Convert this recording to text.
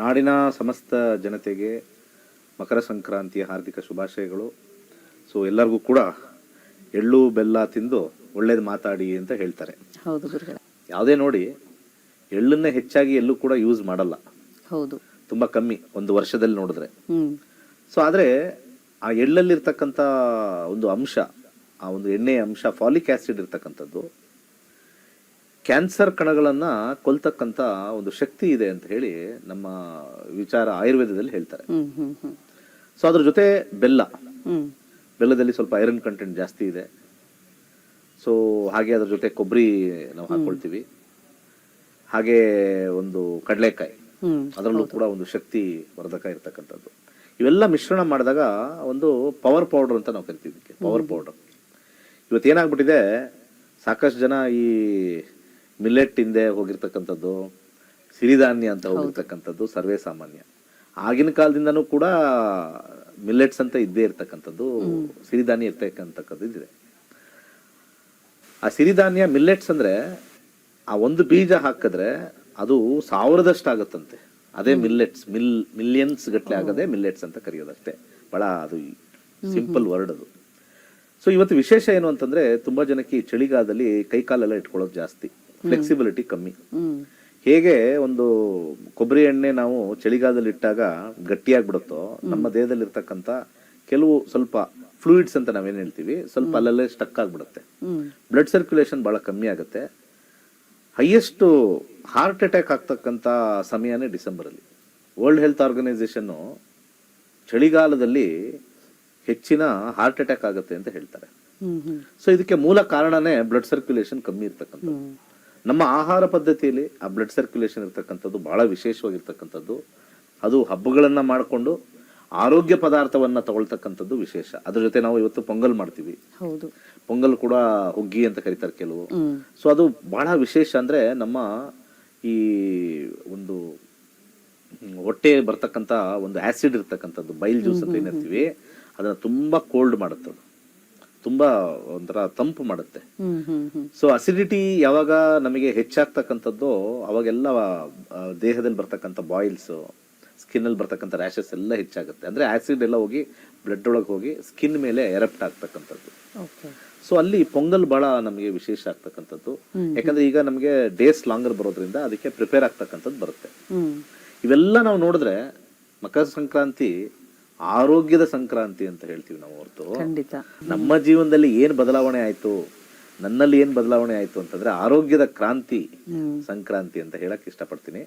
ನಾಡಿನ ಸಮಸ್ತ ಜನತೆಗೆ ಮಕರ ಸಂಕ್ರಾಂತಿಯ ಹಾರ್ದಿಕ ಶುಭಾಶಯಗಳು. ಸೊ ಎಲ್ಲರಿಗೂ ಕೂಡ ಎಳ್ಳು ಬೆಲ್ಲ ತಿಂದು ಒಳ್ಳೇದು ಮಾತಾಡಿ ಅಂತ ಹೇಳ್ತಾರೆ. ಹೌದು ಗುರುಗಳ. ಯಾವುದೇ ನೋಡಿ ಎಳ್ಳನ್ನ ಹೆಚ್ಚಾಗಿ ಎಲ್ಲೂ ಕೂಡ ಯೂಸ್ ಮಾಡಲ್ಲ. ಹೌದು. ತುಂಬ ಕಮ್ಮಿ ಒಂದು ವರ್ಷದಲ್ಲಿ ನೋಡಿದ್ರೆ. ಸೊ ಆದರೆ ಆ ಎಳ್ಳಲ್ಲಿರ್ತಕ್ಕಂಥ ಒಂದು ಅಂಶ ಆ ಒಂದು ಎಣ್ಣೆಯ ಅಂಶ ಫಾಲಿಕ್ ಆಸಿಡ್ ಇರ್ತಕ್ಕಂಥದ್ದು ಕ್ಯಾನ್ಸರ್ ಕಣಗಳನ್ನು ಕೊಲ್ತಕ್ಕಂಥ ಒಂದು ಶಕ್ತಿ ಇದೆ ಅಂತ ಹೇಳಿ ನಮ್ಮ ವಿಚಾರ ಆಯುರ್ವೇದದಲ್ಲಿ ಹೇಳ್ತಾರೆ. ಸೊ ಅದ್ರ ಜೊತೆ ಬೆಲ್ಲ. ಬೆಲ್ಲದಲ್ಲಿ ಸ್ವಲ್ಪ ಐರನ್ ಕಂಟೆಂಟ್ ಜಾಸ್ತಿ ಇದೆ. ಸೊ ಹಾಗೆ ಅದ್ರ ಜೊತೆ ಕೊಬ್ಬರಿ ನಾವು ಹಾಕೊಳ್ತೀವಿ. ಹಾಗೆ ಒಂದು ಕಡಲೆಕಾಯಿ. ಅದರಲ್ಲೂ ಕೂಡ ಒಂದು ಶಕ್ತಿ ವರ್ಧಕ ಇರ್ತಕ್ಕಂಥದ್ದು. ಇವೆಲ್ಲ ಮಿಶ್ರಣ ಮಾಡಿದಾಗ ಒಂದು ಪವರ್ ಪೌಡರ್ ಅಂತ ನಾವು ಕರಿತೀವಿ ಪವರ್ ಪೌಡರ್ ಇವತ್ತು ಏನಾಗ್ಬಿಟ್ಟಿದೆ ಸಾಕಷ್ಟು ಜನ ಈ ಮಿಲ್ಲೆಟ್ ಹಿಂದೆ ಹೋಗಿರ್ತಕ್ಕಂಥದ್ದು ಸಿರಿಧಾನ್ಯ ಅಂತ ಹೋಗಿರ್ತಕ್ಕಂಥದ್ದು ಸರ್ವೇ ಸಾಮಾನ್ಯ. ಆಗಿನ ಕಾಲದಿಂದನೂ ಕೂಡ ಮಿಲ್ಲೆಟ್ಸ್ ಅಂತ ಇದ್ದೇ ಇರ್ತಕ್ಕಂಥದ್ದು ಸಿರಿಧಾನ್ಯ ಇರ್ತಕ್ಕಂಥದ್ದು ಇದೆ ಆ ಸಿರಿಧಾನ್ಯ ಮಿಲ್ಲೆಟ್ಸ್ ಅಂದ್ರೆ ಆ ಒಂದು ಬೀಜ ಹಾಕಿದ್ರೆ ಅದು ಸಾವಿರದಷ್ಟು ಆಗುತ್ತಂತೆ ಅದೇ ಮಿಲ್ಲೆಟ್ಸ್ ಮಿಲ್ ಮಿಲಿಯನ್ಸ್ ಗಟ್ಟಲೆ ಆಗದೆ ಮಿಲ್ಲೆಟ್ಸ್ ಅಂತ ಕರೆಯೋದಷ್ಟೇ. ಬಹಳ ಅದು ಸಿಂಪಲ್ ವರ್ಡ್ ಅದು. ಸೊ ಇವತ್ತು ವಿಶೇಷ ಏನು ಅಂತಂದ್ರೆ ತುಂಬಾ ಜನಕ್ಕೆ ಈ ಚಳಿಗಾಲದಲ್ಲಿ ಕೈಕಾಲೆಲ್ಲ ಇಟ್ಕೊಳ್ಳೋದು ಜಾಸ್ತಿ. ಫ್ಲೆಕ್ಸಿಬಿಲಿಟಿ ಕಮ್ಮಿ. ಹೇಗೆ ಒಂದು ಕೊಬ್ಬರಿ ಎಣ್ಣೆ ನಾವು ಚಳಿಗಾಲದಲ್ಲಿ ಇಟ್ಟಾಗ ಗಟ್ಟಿಯಾಗ್ಬಿಡುತ್ತೋ ನಮ್ಮ ದೇಹದಲ್ಲಿ ಇರ್ತಕ್ಕಂಥ ಕೆಲವು ಸ್ವಲ್ಪ ಫ್ಲೂಯಿಡ್ಸ್ ಅಂತ ನಾವೇನ್ ಹೇಳ್ತೀವಿ ಸ್ವಲ್ಪ ಅಲ್ಲಲ್ಲೇ ಸ್ಟಕ್ ಆಗ್ಬಿಡುತ್ತೆ. ಬ್ಲಡ್ ಸರ್ಕ್ಯುಲೇಷನ್ ಬಹಳ ಕಮ್ಮಿ ಆಗುತ್ತೆ. ಹೈಯೆಸ್ಟ್ ಹಾರ್ಟ್ ಅಟ್ಯಾಕ್ ಆಗ್ತಕ್ಕಂಥ ಸಮಯನೇ ಡಿಸೆಂಬರ್ ಅಲ್ಲಿ ವರ್ಲ್ಡ್ ಹೆಲ್ತ್ ಆರ್ಗನೈಸೇಷನ್ ಚಳಿಗಾಲದಲ್ಲಿ ಹೆಚ್ಚಿನ ಹಾರ್ಟ್ ಅಟ್ಯಾಕ್ ಆಗುತ್ತೆ ಅಂತ ಹೇಳ್ತಾರೆ. ಸೊ ಇದಕ್ಕೆ ಮೂಲ ಕಾರಣನೇ ಬ್ಲಡ್ ಸರ್ಕ್ಯುಲೇಷನ್ ಕಮ್ಮಿ ಇರ್ತಕ್ಕಂಥದ್ದು. ಹ್ಮ್. ನಮ್ಮ ಆಹಾರ ಪದ್ಧತಿಯಲ್ಲಿ ಆ ಬ್ಲಡ್ ಸರ್ಕ್ಯುಲೇಷನ್ ಇರ್ತಕ್ಕಂಥದ್ದು ಬಹಳ ವಿಶೇಷವಾಗಿರ್ತಕ್ಕಂಥದ್ದು. ಅದು ಹಬ್ಬಗಳನ್ನು ಮಾಡಿಕೊಂಡು ಆರೋಗ್ಯ ಪದಾರ್ಥವನ್ನ ತಗೊಳ್ತಕ್ಕಂಥದ್ದು ವಿಶೇಷ. ಅದ್ರ ಜೊತೆ ನಾವು ಇವತ್ತು ಪೊಂಗಲ್ ಮಾಡ್ತೀವಿ. ಹೌದು. ಪೊಂಗಲ್ ಕೂಡ ಹುಗ್ಗಿ ಅಂತ ಕರೀತಾರೆ ಕೆಲವು. ಸೊ ಅದು ಬಹಳ ವಿಶೇಷ ಅಂದ್ರೆ ನಮ್ಮ ಈ ಒಂದು ಹೊಟ್ಟೆ ಬರ್ತಕ್ಕಂಥ ಒಂದು ಆಸಿಡ್ ಇರ್ತಕ್ಕಂಥದ್ದು ಬೈಲ್ ಜ್ಯೂಸ್ ಅಂತ ಏನಿರ್ತೀವಿ ಅದನ್ನ ತುಂಬಾ ಕೋಲ್ಡ್ ಮಾಡುತ್ತೆ ತುಂಬಾ ಒಂಥರ ತಂಪು ಮಾಡುತ್ತೆ. ಸೊ ಅಸಿಡಿಟಿ ಯಾವಾಗ ನಮಗೆ ಹೆಚ್ಚಾಗ್ತಕ್ಕಂಥದ್ದು ಅವಾಗೆಲ್ಲ ದೇಹದಲ್ಲಿ ಬರ್ತಕ್ಕಂಥ ಬಾಯಿಲ್ಸ್ ಸ್ಕಿನ್ ಅಲ್ಲಿ ಬರ್ತಕ್ಕಂಥ ರ್ಯಾಶಸ್ ಎಲ್ಲ ಹೆಚ್ಚಾಗುತ್ತೆ. ಅಂದ್ರೆ ಆಸಿಡ್ ಎಲ್ಲ ಹೋಗಿ ಬ್ಲಡ್ ಒಳಗೆ ಹೋಗಿ ಸ್ಕಿನ್ ಮೇಲೆ ಎರಪ್ಟ್ ಆಗ್ತಕ್ಕಂಥದ್ದು. ಸೊ ಅಲ್ಲಿ ಪೊಂಗಲ್ ಬಹಳ ನಮಗೆ ವಿಶೇಷ ಆಗ್ತಕ್ಕಂಥದ್ದು. ಯಾಕಂದ್ರೆ ಈಗ ನಮಗೆ ಡೇಸ್ ಲಾಂಗರ್ ಬರೋದ್ರಿಂದ ಅದಕ್ಕೆ ಪ್ರಿಪೇರ್ ಆಗ್ತಕ್ಕಂಥದ್ದು ಬರುತ್ತೆ. ಇವೆಲ್ಲ ನಾವು ನೋಡಿದ್ರೆ ಮಕರ ಸಂಕ್ರಾಂತಿ ಆರೋಗ್ಯದ ಸಂಕ್ರಾಂತಿ ಅಂತ ಹೇಳ್ತೀವಿ ನಾವು ಹೊರತು. ಖಂಡಿತ. ನಮ್ಮ ಜೀವನದಲ್ಲಿ ಏನ್ ಬದಲಾವಣೆ ಆಯ್ತು ನನ್ನಲ್ಲಿ ಏನ್ ಬದಲಾವಣೆ ಆಯ್ತು ಅಂತಂದ್ರೆ ಆರೋಗ್ಯದ ಕ್ರಾಂತಿ ಸಂಕ್ರಾಂತಿ ಅಂತ ಹೇಳಕ್ ಇಷ್ಟಪಡ್ತೀನಿ.